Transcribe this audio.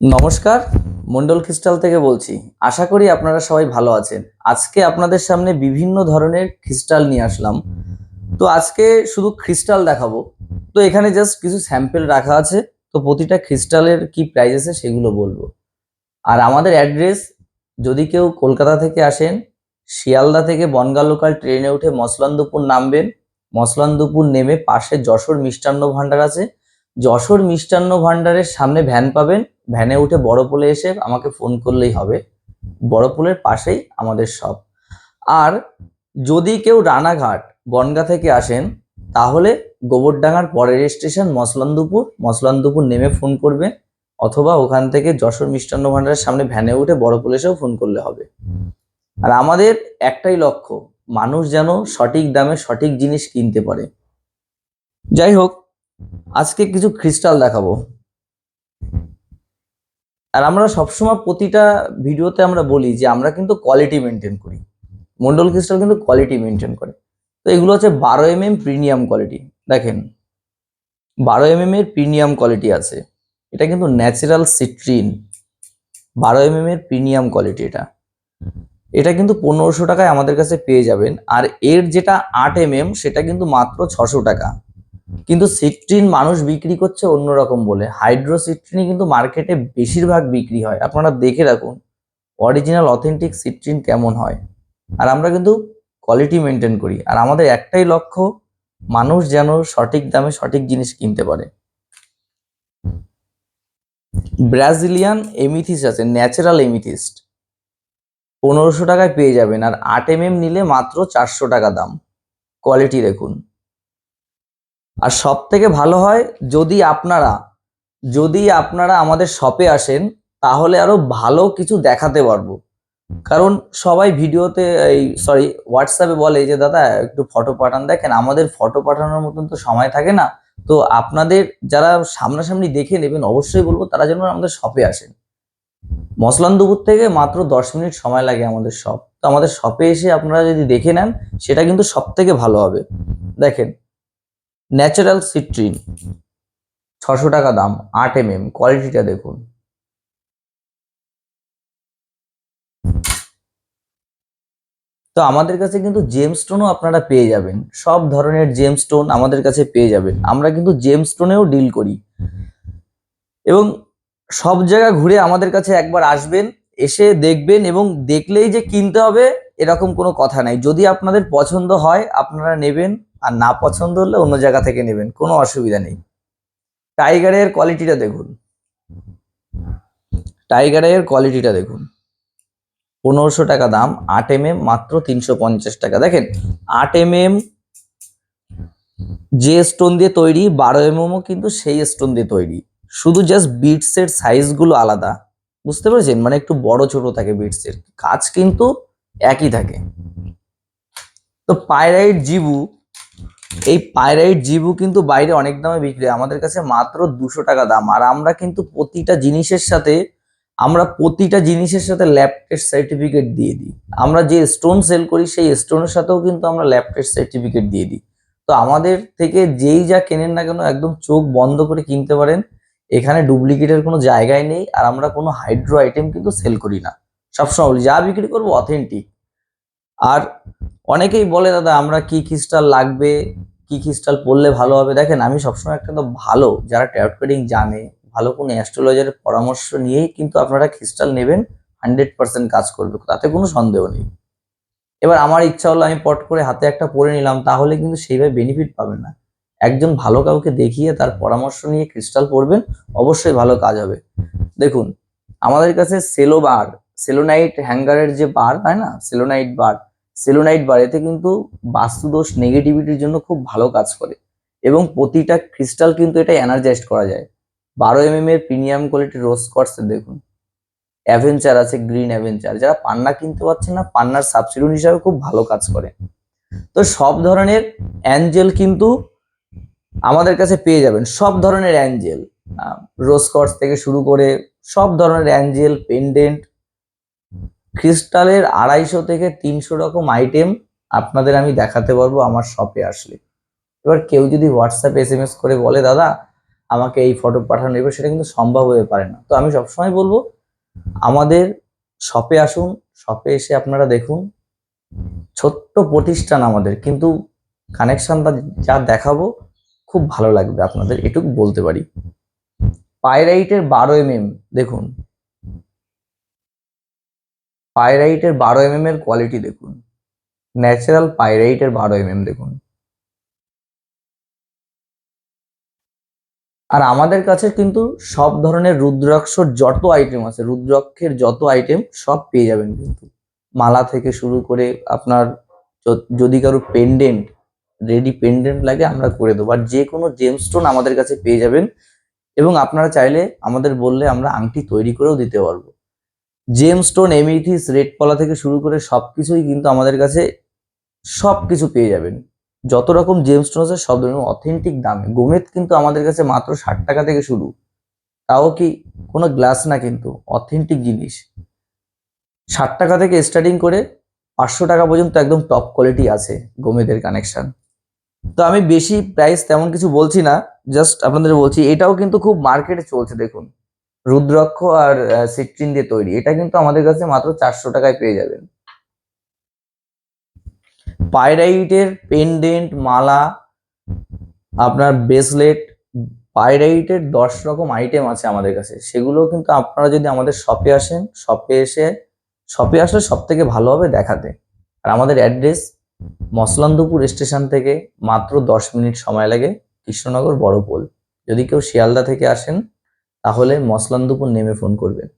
নমস্কার, মন্ডল খ্রিস্টাল থেকে বলছি। আশা করি আপনারা সবাই ভালো আছেন। আজকে আপনাদের সামনে বিভিন্ন ধরনের খ্রিস্টাল নিয়ে আসলাম। তো আজকে শুধু খ্রিস্টাল দেখাবো। তো এখানে জাস্ট কিছু স্যাম্পেল রাখা আছে। তো প্রতিটা খ্রিস্টালের কি প্রাইস আছে সেগুলো বলব। আর আমাদের অ্যাড্রেস যদি কেউ কলকাতা থেকে আসেন, শিয়ালদা থেকে বনগা লোকাল ট্রেনে উঠে মসলান্দপুর নামবেন। মসলান্দপুর নেমে পাশে যশোর মিষ্টান্ন ভাণ্ডার আছে। যশোর মিষ্টান্ন ভাণ্ডারের সামনে ভ্যান পাবেন। ভ্যানে উঠে বড় পোলে এসে আমাকে ফোন করলেই হবে। বড় পোলের পাশেই আমাদের শপ। আর যদি কেউ রানাঘাট, বনগা থেকে আসেন, তাহলে গোবরডাঙ্গার পরের স্টেশন মসলান্দুপুর। মসলান্দুপুর নেমে ফোন করবে অথবা ওখান থেকে যশোর মিষ্টান্ন ভাণ্ডারের সামনে ভ্যানে উঠে বড় পোলে এসেও ফোন করলে হবে। আর আমাদের একটাই লক্ষ্য, মানুষ যেন সঠিক দামে সঠিক জিনিস কিনতে পারে। যাই হোক আজকে কিছু ক্রিস্টাল দেখাবো। আর আমরা সবসময় প্রতিটা ভিডিওতে আমরা বলি যে আমরা কিন্তু কোয়ালিটি মেনটেন করি। মন্ডল ক্রিস্টাল কিন্তু কোয়ালিটি মেনটেন করে। তো এগুলো হচ্ছে বারো এম এম প্রিমিয়াম কোয়ালিটি দেখেন, বারো এম এম এর প্রিমিয়াম কোয়ালিটি আছে। এটা কিন্তু ন্যাচারাল সিট্রিন বারো এম এম এর প্রিমিয়াম কোয়ালিটি এটা। এটা কিন্তু পনেরোশো টাকায় আমাদের কাছে পেয়ে যাবেন। আর এর যেটা আট এম এম সেটা কিন্তু মাত্র ছশো টাকা। কিন্তু সিট্রিন মানুষ বিক্রি করছে অন্যরকম বলে। হাইড্রো সিট্রিনই কিন্তু মার্কেটে বেশিরভাগ বিক্রি হয়। আপনারা দেখে রাখুন অরিজিনাল অথেন্টিক সিট্রিন কেমন হয়। আর আমরা কিন্তু কোয়ালিটি মেনটেন করি। আর আমাদের একটাই লক্ষ্য, মানুষ যেন সঠিক দামে সঠিক জিনিস কিনতে পারে। ব্রাজিলিয়ান এমিথিস আছে ন্যাচারাল এমিথিস্ট। পনেরোশো টাকায় পেয়ে যাবেন। আর আট এম নিলে মাত্র চারশো টাকা দাম। কোয়ালিটি দেখুন। আর সব থেকে ভালো হয় যদি আপনারা যদি আপনারা আমাদের শপে আসেন, তাহলে আরও ভালো কিছু দেখাতে পারব। কারণ সবাই ভিডিওতে এই সরি হোয়াটসঅ্যাপে বলে যে, দাদা, একটু ফটো পাঠান। দেখেন, আমাদের ফটো পাঠানোর মতন তো সময় থাকে না। তো আপনাদের যারা সামনাসামনি দেখে নেবেন, অবশ্যই বলব তারা যেন আমাদের শপে আসেন। মসলানদুপুর থেকে মাত্র দশ মিনিট সময় লাগে আমাদের শপ তো আমাদের শপে এসে আপনারা যদি দেখে নেন, সেটা কিন্তু সব থেকে ভালো হবে। দেখেন ন্যাচারাল সিট্রিন, ছশো টাকা দাম, আট এম এম কোয়ালিটিটা দেখুন। তো আমাদের কাছে কিন্তু জেম স্টোনও আপনারা পেয়ে যাবেন। সব ধরনের জেম স্টোন আমাদের কাছে পেয়ে যাবেন। আমরা কিন্তু জেম স্টোনেও ডিল করি। এবং সব জায়গা ঘুরে আমাদের কাছে একবার আসবেন, এসে দেখবেন এবং দেখলেই যে কিনতে হবে, এরকম কোনো কথা নাই। যদি আপনাদের পছন্দ হয়, আপনারা নেবেন। আর না পছন্দ হলে অন্য জায়গা থেকে নেবেন, কোনো অসুবিধা নেই। টাইগারের কোয়ালিটিটা দেখুন। টাইগারের কোয়ালিটিটা দেখুন। পনেরোশো টাকা দাম, আট এম এম মাত্র তিনশো পঞ্চাশ টাকা। দেখেন, আট এম এম যে স্টোন দিয়ে তৈরি, বারো এম এমও কিন্তু সেই স্টোন দিয়ে তৈরি। শুধু জাস্ট বিটসের সাইজগুলো আলাদা, বুঝতে পেরেছেন? মানে একটু বড়, ছোট থাকে বিটসের কাজ কিন্তু একই থাকে। তো পায়রাইট জিবু এই পাইরাইট জিবু কিন্তু বাইরে অনেক দামে বিক্রি হয়। আমাদের কাছে মাত্র দুশো টাকা দাম। আর আমরা কিন্তু প্রতিটা জিনিসের সাথে, আমরা প্রতিটা জিনিসের সাথে ল্যাব টেস্ট সার্টিফিকেট দিয়ে দিই। আমরা যে স্টোন সেল করি, সেই স্টোনের সাথেও কিন্তু আমরা ল্যাব টেস্ট সার্টিফিকেট দিয়ে দিই। তো আমাদের থেকে যেই যা কেনেন না কেন একদম চোখ বন্ধ করে কিনতে পারেন। এখানে ডুপ্লিকেটের কোনো জায়গায় নেই। আর আমরা কোনো হাইড্রো আইটেম কিন্তু সেল করি না। সবসময় বলি, যা বিক্রি করব অথেন্টিক আর অনেকেই বলে, দাদা, আমরা কি ক্রিস্টাল লাগবে? কি ক্রিস্টাল পড়লে ভালো হবে? দেখেন, আমি সবসময় একটা তো ভালো, যারা ট্যারট পেডিং জানে, ভালো কোনো অ্যাস্ট্রোলজারের পরামর্শ নিয়েই কিন্তু আপনারা ক্রিস্টাল নেবেন হান্ড্রেড পার্সেন্ট কাজ করবে, তাতে কোনো সন্দেহ নেই। এবার আমার ইচ্ছা হলো, আমি পট করে হাতে একটা পরে নিলাম, তাহলে কিন্তু সেইভাবে বেনিফিট পাবেন না। একজন ভালো কাউকে দেখিয়ে তার পরামর্শ নিয়ে ক্রিস্টাল পড়বেন, অবশ্যই ভালো কাজ হবে। দেখুন, আমাদের কাছে সেলো বার সেলোনাইট হ্যাঙ্গারের যে বার হয় না? সেলোনাইট বার সেলোনাইট বার এতে কিন্তু বাস্তুদোষ নেগেটিভিটির জন্য খুব ভালো কাজ করে। এবং প্রতিটা ক্রিস্টাল কিন্তু এটা এনার্জাইজড করা যায়। বারো এম এম এর প্রিমিয়াম কোয়ালিটির রোজ কটস দেখুন। অ্যাভেঞ্চার আছে গ্রিন অ্যাভেঞ্চার যারা পান্না কিনতে পারছেন না, পান্নার সাবস্টিটিউট হিসাবে খুব ভালো কাজ করে। তো সব ধরনের অ্যাঞ্জেল কিন্তু আমাদের কাছে পেয়ে যাবেন। সব ধরনের অ্যাঞ্জেল রোজ কটস থেকে শুরু করে সব ধরনের অ্যাঞ্জেল পেন্ডেন্ট ক্রিস্টালের আড়াইশো থেকে তিনশো রকম আইটেম আপনাদের আমি দেখাতে পারব আমার শপে আসলে। এবার কেউ যদি হোয়াটসঅ্যাপ এস এম এস করে বলে, দাদা, আমাকে এই ফটো পাঠানো। এবার সেটা কিন্তু সম্ভব হয়ে পারে না। তো আমি সবসময় বলব, আমাদের শপে আসুন শপে এসে আপনারা দেখুন। ছোট্ট প্রতিষ্ঠান আমাদের, কিন্তু কানেকশনটা যা দেখাবো, খুব ভালো লাগবে। আপনাদের এটুকু বলতে পারি। পাইরাইটের বারো এম এম দেখুন। পাইরাইটের বারো এম এম এর কোয়ালিটি দেখুন। ন্যাচারাল পাইরাইটের বারো এম এম দেখুন। আর আমাদের কাছে কিন্তু সব ধরনের রুদ্রাক্ষর যত আইটেম আছে, রুদ্রাক্ষের যত আইটেম সব পেয়ে যাবেন কিন্তু। মালা থেকে শুরু করে আপনার যদি কারও পেন্ডেন্ট রেডি পেন্ডেন্ট লাগে আমরা করে দেবো। আর যে কোনো জেমস্টোন আমাদের কাছে পেয়ে যাবেন এবং আপনারা চাইলে আমাদের বললে আমরা আংটি তৈরি করেও দিতে পারব। জেমস্টোন এমিথিস রেড পলা থেকে শুরু করে সব কিছুই কিন্তু আমাদের কাছে সব কিছু পেয়ে যাবেন। যত রকম জেমস্টোন আছে, সব ধরনের অথেন্টিক দামে। গোমেদ কিন্তু আমাদের কাছে মাত্র ষাট টাকা থেকে শুরু। তাও কি কোনো গ্লাস না কিন্তু অথেন্টিক জিনিস। ষাট টাকা থেকে স্টার্টিং করে পাঁচশো টাকা পর্যন্ত একদম টপ কোয়ালিটি আছে গোমেদের কানেকশন তো আমি বেশি প্রাইস তেমন কিছু বলছি না জাস্ট আপনাদের বলছি, এটাও কিন্তু খুব মার্কেটে চলছে, দেখুন। রুদ্রাক্ষ আর সিট্রিন দিয়ে তৈরি। এটা কিন্তু আমাদের কাছে মাত্র চারশো টাকায় পেয়ে যাবেন। পাইরাইটের পেন্ডেন্ট মালা, আপনার ব্রেসলেট পাইরাইটের দশ রকম আইটেম আছে আমাদের কাছে। সেগুলো কিন্তু আপনারা যদি আমাদের শপে আসেন শপে এসে শপে আসলে সব থেকে ভালো হবে দেখাতে। আর আমাদের অ্যাড্রেস মসলান্দপুর স্টেশন থেকে মাত্র দশ মিনিট সময় লাগে, কৃষ্ণনগর বড়পোল। যদি কেউ শিয়ালদা থেকে আসেন তাহলে মসলান দুপুর নেমে ফোন করবেন।